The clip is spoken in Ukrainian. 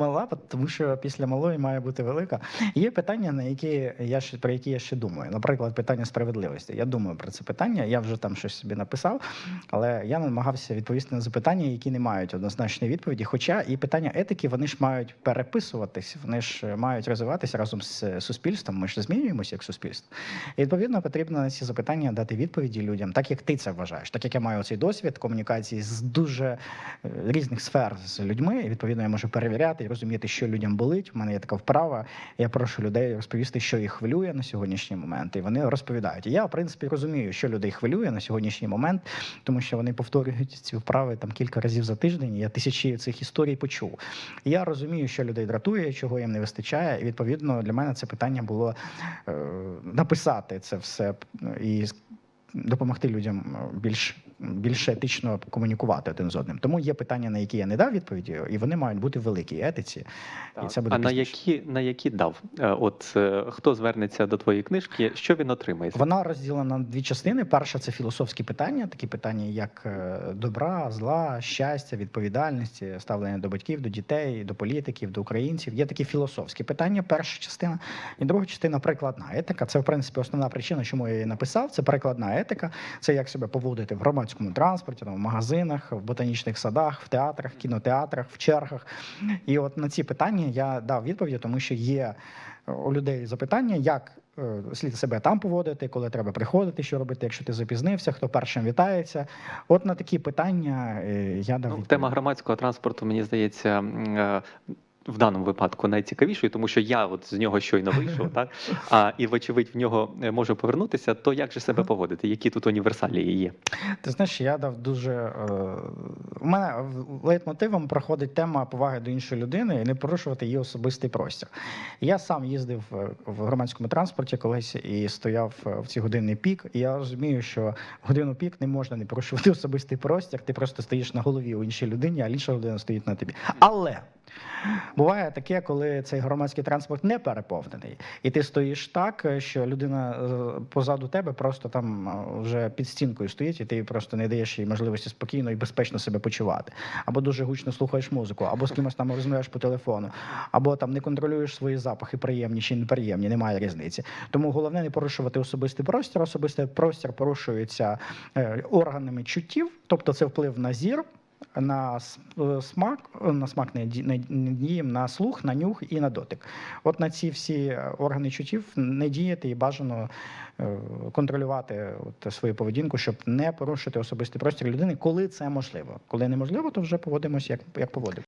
uma Мала, тому що після малої має бути велика. Є питання, на які я ще про які я ще думаю. Наприклад, питання справедливості. Я думаю про це питання. Я вже там щось собі написав, але я намагався відповісти на запитання, які не мають однозначної відповіді. Хоча і питання етики вони ж мають переписуватись, вони ж мають розвиватися разом з суспільством. Ми ж змінюємося як суспільство. І відповідно потрібно на ці запитання дати відповіді людям, так як ти це вважаєш, так як я маю цей досвід комунікації з дуже е, різних сфер з людьми. І відповідно я можу перевіряти і розуміти, що людям болить. У мене є така вправа. Я прошу людей розповісти, що їх хвилює на сьогоднішній момент, і вони розповідають. І я, в принципі, розумію, що людей хвилює на сьогоднішній момент, тому що вони повторюють ці вправи там кілька разів за тиждень. Я тисячі цих історій почув. І я розумію, що людей дратує, чого їм не вистачає. І відповідно для мене це питання було е, написати це все і допомогти людям е, більш більш етично комунікувати один з одним. Тому є питання, на які я не дав відповіді, і вони мають бути в великій етиці. І це буде а на які, на які дав? Е, От е, хто звернеться до твоєї книжки, що він отримає? Вона розділена на дві частини. Перша це філософські питання, такі питання, як е, добра, зла, щастя, відповідальності, ставлення до батьків, до дітей, до політиків, до українців. Є такі філософські питання. Перша частина, і друга частина прикладна етика. Це в принципі основна причина, чому я її написав. Це прикладна етика. Це як себе поводити в громадському транспорті, там, в магазинах, в ботанічних садах, в театрах, кінотеатрах, в чергах. І от на ці питання я дав відповіді, тому що є е, у людей запитання, як е, слід себе там поводити, коли треба приходити, що робити, якщо ти запізнився, хто першим вітається. От на такі питання е, я дав Ну, відповідь. тема громадського транспорту, мені здається, в даному випадку найцікавішою, тому що я от з нього щойно вийшов, так а і вочевидь в нього е, можу повернутися. То як же себе поводити? Які тут універсалії є? Ти знаєш, я дав дуже. Е, у мене в- лейтмотивом проходить тема поваги до іншої людини і не порушувати її особистий простір. Я сам їздив е, в громадському транспорті колись і стояв е, в ці годинний пік. І я розумію, що годину пік не можна не порушувати особистий простір. Ти просто стоїш на голові у іншій людині, а інша людина стоїть на тобі. Але буває таке, коли цей громадський транспорт не переповнений, і ти стоїш так, що людина е, позаду тебе просто там е, вже під стінкою стоїть, і ти просто не даєш їй можливості спокійно і безпечно себе почувати. Або дуже гучно слухаєш музику, або з кимось там розмовляєш по телефону, або там не контролюєш свої запахи, приємні чи неприємні, немає різниці. Тому головне не порушувати особистий простір. Особистий простір порушується е, органами чуттів, тобто це вплив на зір. На е, смак, е, на смак не дієм, на слух, на нюх і на дотик. От на ці всі органи чуттів не діяти і бажано е, контролювати от свою поведінку, щоб не порушити особистий простір людини, коли це можливо. Коли неможливо, то вже поводимося як, як поводимо.